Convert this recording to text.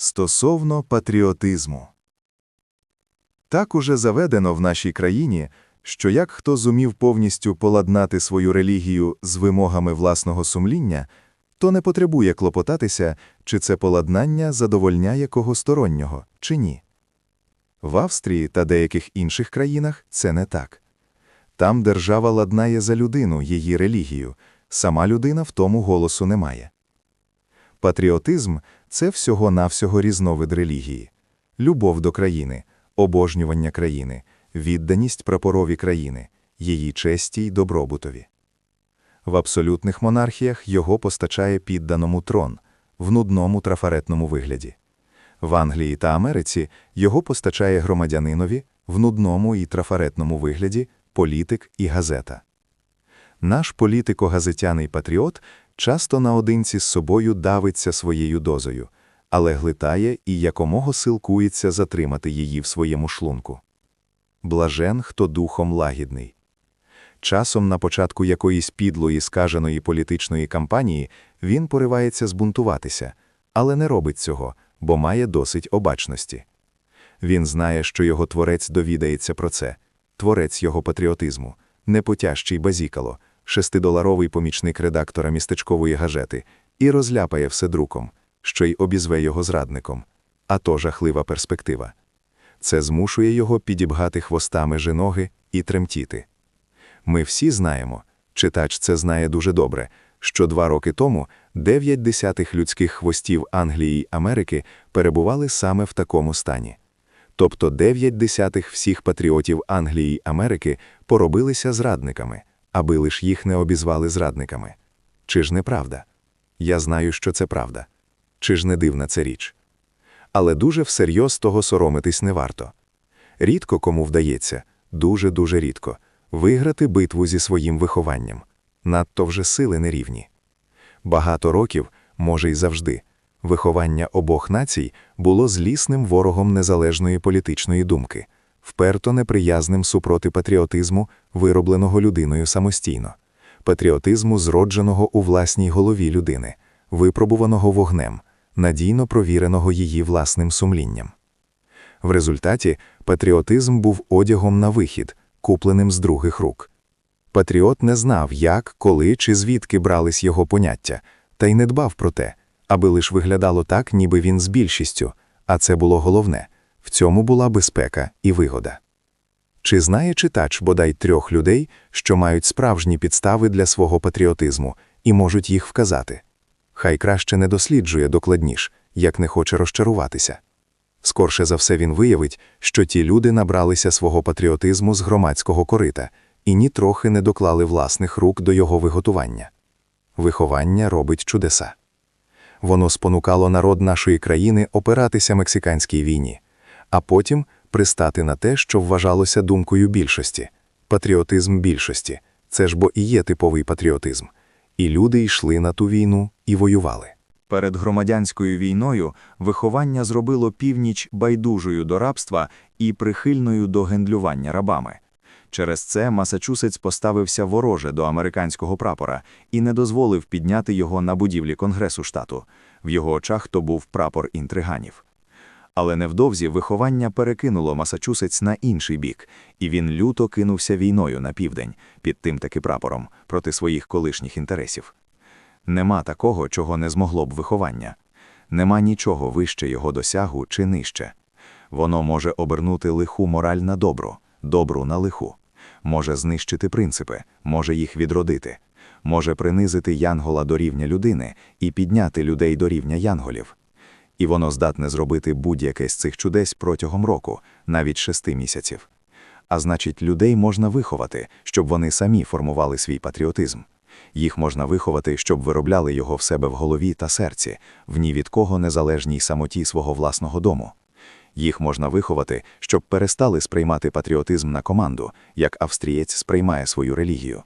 Стосовно патріотизму. Так уже заведено в нашій країні, що як хто зумів повністю поладнати свою релігію з вимогами власного сумління, то не потребує клопотатися, чи це поладнання задовольняє когостороннього, чи ні. В Австрії та деяких інших країнах це не так. Там держава ладнає за людину, її релігію, сама людина в тому голосу не має. Патріотизм це всього-навсього різновид релігії, любов до країни, обожнювання країни, відданість прапорові країни, її честі й добробутові. В абсолютних монархіях його постачає підданому трон в нудному трафаретному вигляді. В Англії та Америці його постачає громадянинові в нудному і трафаретному вигляді політик і газета. Наш політико-газетяний патріот часто наодинці з собою давиться своєю дозою, але глитає і якомога силкується затримати її в своєму шлунку. Блажен, хто духом лагідний. Часом на початку якоїсь підлої скаженої політичної кампанії він поривається збунтуватися, але не робить цього, бо має досить обачності. Він знає, що його творець довідається про це, творець його патріотизму, непотяжчий базікало, шестидоларовий помічник редактора містечкової газети, і розляпає все друком, що й обізве його зрадником. А то жахлива перспектива. Це змушує його підібгати хвостами жиноги і тремтіти. Ми всі знаємо, читач це знає дуже добре, що два роки тому дев'ять десятих людських хвостів Англії й Америки перебували саме в такому стані. Тобто дев'ять десятих всіх патріотів Англії й Америки поробилися зрадниками, аби лиш їх не обізвали зрадниками. Чи ж не правда? Я знаю, що це правда. Чи ж не дивна це річ? Але дуже всерйоз того соромитись не варто. Рідко кому вдається, дуже-дуже рідко, виграти битву зі своїм вихованням. Надто вже сили нерівні. Багато років, може й завжди, виховання обох націй було злісним ворогом незалежної політичної думки, вперто неприязним супроти патріотизму, виробленого людиною самостійно, патріотизму, зродженого у власній голові людини, випробуваного вогнем, надійно провіреного її власним сумлінням. В результаті патріотизм був одягом на вихід, купленим з других рук. Патріот не знав, як, коли чи звідки брались його поняття, та й не дбав про те, аби лиш виглядало так, ніби він з більшістю, а це було головне в цьому була безпека і вигода. Чи знає читач бодай трьох людей, що мають справжні підстави для свого патріотизму і можуть їх вказати? Хай краще не досліджує докладніш, як не хоче розчаруватися. Скорше за все він виявить, що ті люди набралися свого патріотизму з громадського корита і нітрохи не доклали власних рук до його виготування. Виховання робить чудеса. Воно спонукало народ нашої країни опиратися мексиканській війні, а потім пристати на те, що вважалося думкою більшості патріотизм більшості це ж бо і є типовий патріотизм. І люди йшли на ту війну і воювали. Перед громадянською війною виховання зробило північ байдужою до рабства і прихильною до гендлювання рабами. Через це Масачусетс поставився вороже до американського прапора і не дозволив підняти його на будівлі Конгресу штату. В його очах то був прапор інтриганів. Але невдовзі виховання перекинуло Масачусетс на інший бік, і він люто кинувся війною на південь під тим таки прапором проти своїх колишніх інтересів. Нема такого, чого не змогло б виховання. Нема нічого вище його досягу чи нижче. Воно може обернути лиху мораль на добру, добру на лиху, може знищити принципи, може їх відродити, може принизити янгола до рівня людини і підняти людей до рівня янголів. І воно здатне зробити будь-яке з цих чудес протягом року, навіть шести місяців. А значить, людей можна виховати, щоб вони самі формували свій патріотизм. Їх можна виховати, щоб виробляли його в себе в голові та серці, в ні від кого незалежній самоті свого власного дому. Їх можна виховати, щоб перестали сприймати патріотизм на команду, як австрієць сприймає свою релігію.